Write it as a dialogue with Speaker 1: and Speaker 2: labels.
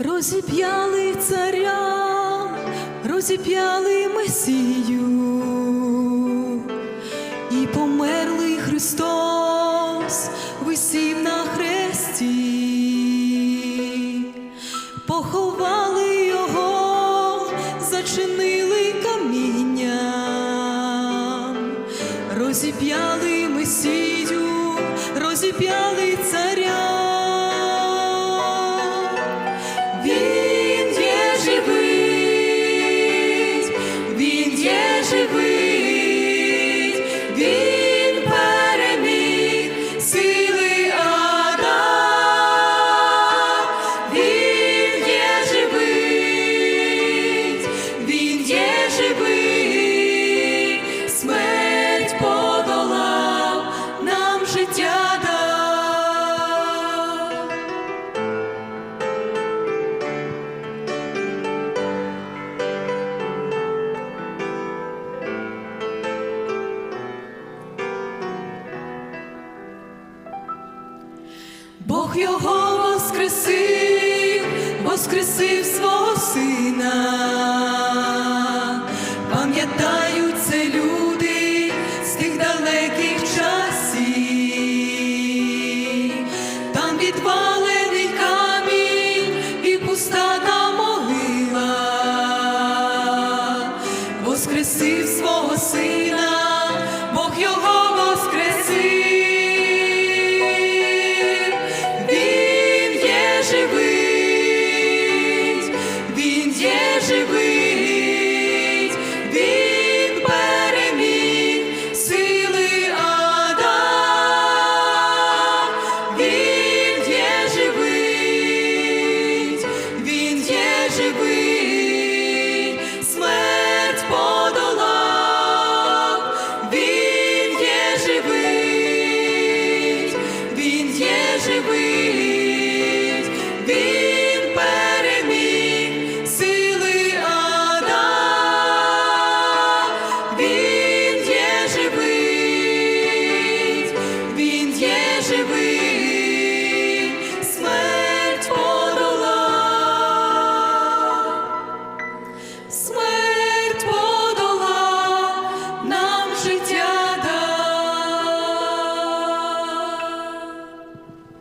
Speaker 1: Розіп'яли царя, розіп'яли Месію, і померлий Христос висів на хресті, поховали його, зачинили камінням, розіп'яли Месію, розіп'яли царя. Бог його воскресив, воскресив свого сина, пам'ятають